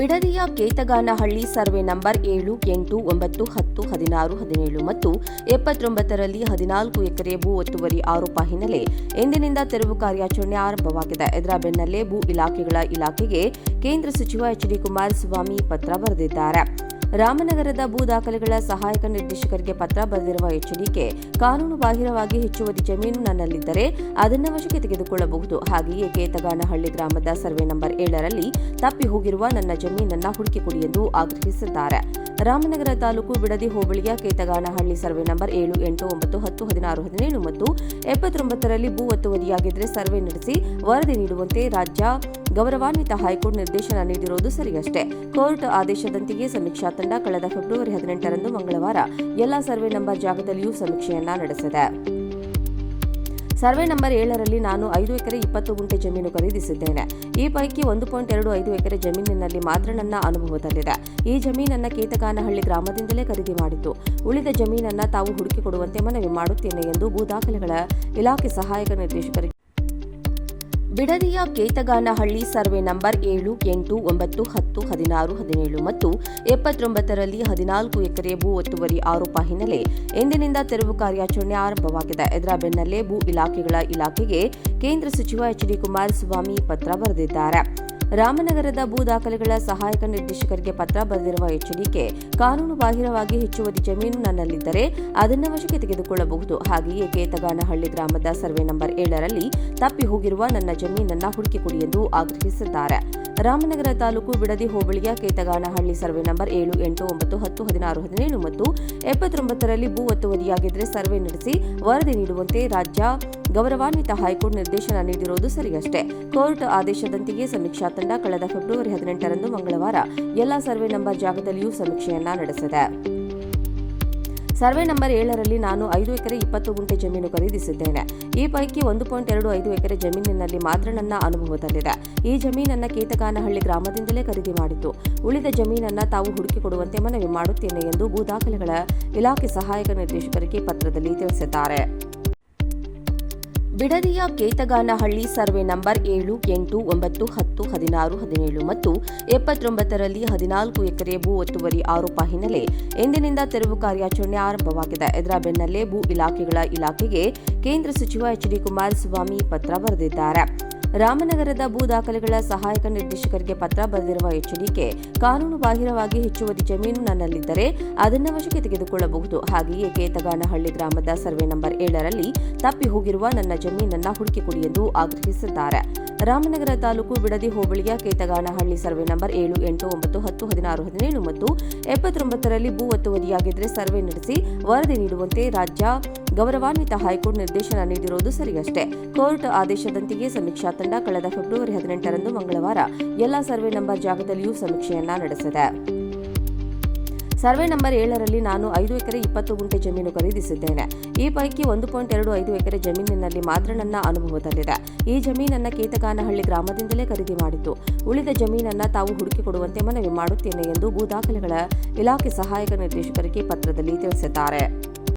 ಬಿಡದಿಯ ಕೇತಗಾನಹಳ್ಳಿ survey number ಏಳು, ಎಂಟು, ಒಂಬತ್ತು, ಹತ್ತು, ಹದಿನಾರು, ಹದಿನೇಳು ಮತ್ತು ಎಪ್ಪತ್ತೊಂಬತ್ತರಲ್ಲಿ ಹದಿನಾಲ್ಕು ಎಕರೆ ಭೂ ಒತ್ತುವರಿ ಆರೋಪ ಹಿನ್ನೆಲೆ ಎಂದಿನಿಂದ ತೆರವು ಕಾರ್ಯಾಚರಣೆ ಆರಂಭವಾಗಿದೆ. ಇದರ ಬೆನ್ನಲ್ಲೇ ಭೂ ಇಲಾಖೆಗಳ ಇಲಾಖೆಗೆ ಕೇಂದ್ರ ಸಚಿವ ಎಚ್ ಡಿ ಕುಮಾರಸ್ವಾಮಿ ಪತ್ರ ಬರೆದಿದ್ದಾರೆ. ರಾಮನಗರದ ಭೂ ದಾಖಲೆಗಳ ಸಹಾಯಕ ನಿರ್ದೇಶಕರಿಗೆ ಪತ್ರ ಬರೆದಿರುವ ಎಚ್ಡಿಕೆ ಕಾನೂನು ಬಾಹಿರವಾಗಿ ಹೆಚ್ಚುವರಿ ಜಮೀನು ನನ್ನಲ್ಲಿದ್ದರೆ ಅದನ್ನ ವಶಕ್ಕೆ ತೆಗೆದುಕೊಳ್ಳಬಹುದು. ಹಾಗೆಯೇ ಕೇತಗಾನಹಳ್ಳಿ ಗ್ರಾಮದ ಸರ್ವೆ ನಂಬರ್ ಏಳರಲ್ಲಿ ತಪ್ಪಿ ಹೋಗಿರುವ ನನ್ನ ಜಮೀನನ್ನ ಹುಡುಕಿಕೊಡಿ ಎಂದು ಆಗ್ರಹಿಸಿದ್ದಾರೆ. ರಾಮನಗರ ತಾಲೂಕು ಬಿಡದಿ ಹೋಬಳಿಯ ಕೇತಗಾನಹಳ್ಳಿ ಸರ್ವೆ ನಂಬರ್ ಏಳು, ಎಂಟು, ಒಂಬತ್ತು, ಹತ್ತು, ಹದಿನಾರು, ಹದಿನೇಳು ಮತ್ತು ಎಪ್ಪತ್ತೊಂಬತ್ತರಲ್ಲಿ ಭೂ ಒತ್ತುವರಿಯಾಗಿದ್ದರೆ ಸರ್ವೆ ನಡೆಸಿ ವರದಿ ನೀಡುವಂತೆ ರಾಜ್ಯ ಗೌರವಾನ್ವಿತ ಹೈಕೋರ್ಟ್ ನಿರ್ದೇಶನ ನೀಡಿರುವುದು ಸರಿಯಷ್ಟೇ. ಕೋರ್ಟ್ ಆದೇಶದಂತೆಯೇ ಸಮೀಕ್ಷಾ ತಂಡ ಕಳೆದ ಫೆಬ್ರವರಿ ಹದಿನೆಂಟರಂದು ಮಂಗಳವಾರ ಎಲ್ಲಾ ಸರ್ವೆ ನಂಬರ್ ಜಾಗದಲ್ಲಿಯೂ ಸಮೀಕ್ಷೆಯನ್ನ ನಡೆಸಿದೆ. ಸರ್ವೆ ನಂಬರ್ ಏಳರಲ್ಲಿ ನಾನು ಐದು ಎಕರೆ ಇಪ್ಪತ್ತು ಗುಂಟೆ ಜಮೀನು ಖರೀದಿಸಿದ್ದೇನೆ. ಈ ಪೈಕಿ ಒಂದು ಪಾಯಿಂಟ್ ಎರಡು ಐದು ಎಕರೆ ಜಮೀನಿನಲ್ಲಿ ಮಾತ್ರ ನನ್ನ ಅನುಭವದಲ್ಲಿದೆ. ಈ ಜಮೀನನ್ನ ಕೇತಗಾನಹಳ್ಳಿ ಗ್ರಾಮದಿಂದಲೇ ಖರೀದಿ ಮಾಡಿತು ಉಳಿದ ಜಮೀನನ್ನ ತಾವು ಹುಡುಕಿಕೊಡುವಂತೆ ಮನವಿ ಮಾಡುತ್ತೇನೆ ಎಂದು ಭೂ ದಾಖಲೆಗಳ ಇಲಾಖೆ ಸಹಾಯಕ ನಿರ್ದೇಶಕರಿಗೆ ಬಿಡದಿಯ ಕೇತಗಾನಹಳ್ಳಿ ಸರ್ವೆ ನಂಬರ್ ಏಳು, ಎಂಟು, ಒಂಬತ್ತು, ಹತ್ತು, ಹದಿನಾರು, ಹದಿನೇಳು ಮತ್ತು ಎಪ್ಪತ್ತೊಂಬತ್ತರಲ್ಲಿ ಹದಿನಾಲ್ಕು ಎಕರೆ ಭೂ ಒತ್ತುವರಿ ಆರೋಪ ಹಿನ್ನೆಲೆ ಎಂದಿನಿಂದ ತೆರವು ಕಾರ್ಯಾಚರಣೆ ಆರಂಭವಾಗಿದೆ. ಇದರ ಬೆನ್ನಲ್ಲೇ ಭೂ ಇಲಾಖೆಗಳ ಇಲಾಖೆಗೆ ಕೇಂದ್ರ ಸಚಿವ ಎಚ್ ಡಿ ಕುಮಾರಸ್ವಾಮಿ ಪತ್ರ ಬರೆದಿದ್ದಾರೆ. ರಾಮನಗರದ ಭೂ ದಾಖಲೆಗಳ ಸಹಾಯಕ ನಿರ್ದೇಶಕರಿಗೆ ಪತ್ರ ಬರೆದಿರುವ ಎಚ್ಡಿಕೆ ಕಾನೂನು ಬಾಹಿರವಾಗಿ ಹೆಚ್ಚುವರಿ ಜಮೀನು ನನ್ನಲ್ಲಿದ್ದರೆ ಅದನ್ನ ವಶಕ್ಕೆ ತೆಗೆದುಕೊಳ್ಳಬಹುದು. ಹಾಗೆಯೇ ಕೇತಗಾನಹಳ್ಳಿ ಗ್ರಾಮದ ಸರ್ವೆ ನಂಬರ್ ಏಳರಲ್ಲಿ ತಪ್ಪಿ ಹೋಗಿರುವ ನನ್ನ ಜಮೀನನ್ನ ಹುಡುಕಿಕೊಡಿ ಎಂದು ಆಗ್ರಹಿಸಿದ್ದಾರೆ. ರಾಮನಗರ ತಾಲೂಕು ಬಿಡದಿ ಹೋಬಳಿಯ ಕೇತಗಾನಹಳ್ಳಿ ಸರ್ವೆ ನಂಬರ್ ಏಳು, ಎಂಟು, ಒಂಬತ್ತು, ಹತ್ತು, ಹದಿನಾರು, ಹದಿನೇಳು ಮತ್ತು ಎಪ್ಪತ್ತೊಂಬತ್ತರಲ್ಲಿ ಭೂ ಒತ್ತುವರಿಯಾಗಿದ್ದರೆ ಸರ್ವೆ ನಡೆಸಿ ವರದಿ ನೀಡುವಂತೆ ರಾಜ್ಯ ಗೌರವಾನ್ವಿತ ಹೈಕೋರ್ಟ್ ನಿರ್ದೇಶನ ನೀಡಿರುವುದು ಸರಿಯಷ್ಟೇ. ಕೋರ್ಟ್ ಆದೇಶದಂತೆಯೇ ಸಮೀಕ್ಷಾ ತಂಡ ಕಳೆದ ಫೆಬ್ರವರಿ ಹದಿನೆಂಟರಂದು ಮಂಗಳವಾರ ಎಲ್ಲಾ ಸರ್ವೆ ನಂಬರ್ ಜಾಗದಲ್ಲಿಯೂ ಸಮೀಕ್ಷೆಯನ್ನ ನಡೆಸಿದೆ. ಸರ್ವೆ ನಂಬರ್ ಏಳರಲ್ಲಿ ನಾನು ಐದು ಎಕರೆ ಇಪ್ಪತ್ತು ಗುಂಟೆ ಜಮೀನು ಖರೀದಿಸಿದ್ದೇನೆ. ಈ ಪೈಕಿ ಒಂದು ಪಾಯಿಂಟ್ ಎರಡು ಐದು ಎಕರೆ ಜಮೀನಿನಲ್ಲಿ ಮಾತ್ರ ನನ್ನ ಅನುಭವದಲ್ಲಿದೆ. ಈ ಜಮೀನನ್ನ ಕೇತಗಾನಹಳ್ಳಿ ಗ್ರಾಮದಿಂದಲೇ ಖರೀದಿ ಮಾಡಿತು ಉಳಿದ ಜಮೀನನ್ನ ತಾವು ಹುಡುಕಿಕೊಡುವಂತೆ ಮನವಿ ಮಾಡುತ್ತೇನೆ ಎಂದು ಭೂ ದಾಖಲೆಗಳ ಇಲಾಖೆ ಸಹಾಯಕ ನಿರ್ದೇಶಕರಿಗೆ ಪತ್ರದಲ್ಲಿ ತಿಳಿಸಿದ್ದಾರೆ. ಬಿಡದಿಯ ಕೇತಗಾನಹಳ್ಳಿ ಸರ್ವೆ ನಂಬರ್ ಏಳು, ಎಂಟು, ಒಂಬತ್ತು, ಹತ್ತು, ಹದಿನಾರು, ಹದಿನೇಳು ಮತ್ತು ಎಪ್ಪತ್ತೊಂಬತ್ತರಲ್ಲಿ ಹದಿನಾಲ್ಕು ಎಕರೆ ಭೂ ಒತ್ತುವರಿ ಆರೋಪ ಹಿನ್ನೆಲೆ ಎಂದಿನಿಂದ ತೆರವು ಕಾರ್ಯಾಚರಣೆ ಆರಂಭವಾಗಿದೆ. ಇದರ ಬೆನ್ನಲ್ಲೇ ಭೂ ಇಲಾಖೆಗಳ ಇಲಾಖೆಗೆ ಕೇಂದ್ರ ಸಚಿವ ಎಚ್ ಡಿ ಕುಮಾರಸ್ವಾಮಿ ಪತ್ರ ಬರೆದಿದ್ದಾರೆ. ರಾಮನಗರದ ಭೂ ದಾಖಲೆಗಳ ಸಹಾಯಕ ನಿರ್ದೇಶಕರಿಗೆ ಪತ್ರ ಬರೆದಿರುವ ಎಚ್ಡಿಕೆ ಕಾನೂನು ಬಾಹಿರವಾಗಿ ಹೆಚ್ಚುವರಿ ಜಮೀನು ನನ್ನಲ್ಲಿದ್ದರೆ ಅದನ್ನ ವಶಕ್ಕೆ ತೆಗೆದುಕೊಳ್ಳಬಹುದು. ಹಾಗೆಯೇ ಕೇತಗಾನಹಳ್ಳಿ ಗ್ರಾಮದ ಸರ್ವೆ ನಂಬರ್ ಏಳರಲ್ಲಿ ತಪ್ಪಿ ಹೋಗಿರುವ ನನ್ನ ಜಮೀನನ್ನ ಹುಡುಕಿಕೊಡಿ ಎಂದು ಆಗ್ರಹಿಸಿದ್ದಾರೆ. ರಾಮನಗರ ತಾಲೂಕು ಬಿಡದಿ ಹೋಬಳಿಯ ಕೇತಗಾನಹಳ್ಳಿ ಸರ್ವೆ ನಂಬರ್ ಏಳು, ಎಂಟು, ಒಂಬತ್ತು, ಹತ್ತು, ಹದಿನಾರು, ಹದಿನೇಳು ಮತ್ತು ಎಪ್ಪತ್ತೊಂಬತ್ತರಲ್ಲಿ ಭೂ ಒತ್ತುವರಿಯಾಗಿದ್ದರೆ ಸರ್ವೆ ನಡೆಸಿ ವರದಿ ನೀಡುವಂತೆ ರಾಜ್ಯ ಗೌರವಾನ್ವಿತ ಹೈಕೋರ್ಟ್ ನಿರ್ದೇಶನ ನೀಡಿರುವುದು ಸರಿಯಷ್ಟೇ. ಕೋರ್ಟ್ ಆದೇಶದಂತೆಯೇ ಸಮೀಕ್ಷಾ ತಂಡ ಕಳೆದ ಫೆಬ್ರವರಿ ಹದಿನೆಂಟರಂದು ಮಂಗಳವಾರ ಎಲ್ಲಾ ಸರ್ವೆ ನಂಬರ್ ಜಾಗದಲ್ಲಿಯೂ ಸಮೀಕ್ಷೆಯನ್ನ ನಡೆಸಿದೆ. ಸರ್ವೆ ನಂಬರ್ ಏಳರಲ್ಲಿ ನಾನು ಐದು ಎಕರೆ ಇಪ್ಪತ್ತು ಗುಂಟೆ ಜಮೀನು ಖರೀದಿಸಿದ್ದೇನೆ. ಈ ಪೈಕಿ ಒಂದು ಪಾಯಿಂಟ್ ಎರಡು ಐದು ಎಕರೆ ಜಮೀನಿನಲ್ಲಿ ಮಾತ್ರ ನನ್ನ ಅನುಭವದಲ್ಲಿದೆ. ಈ ಜಮೀನನ್ನ ಕೇತಗಾನಹಳ್ಳಿ ಗ್ರಾಮದಿಂದಲೇ ಖರೀದಿ ಮಾಡಿತು ಉಳಿದ ಜಮೀನನ್ನ ತಾವು ಹುಡುಕಿಕೊಡುವಂತೆ ಮನವಿ ಮಾಡುತ್ತೇನೆ ಎಂದು ಭೂ ದಾಖಲೆಗಳ ಇಲಾಖೆ ಸಹಾಯಕ ನಿರ್ದೇಶಕರಿಗೆ ಪತ್ರದಲ್ಲಿ ತಿಳಿಸಿದ್ದಾರೆ.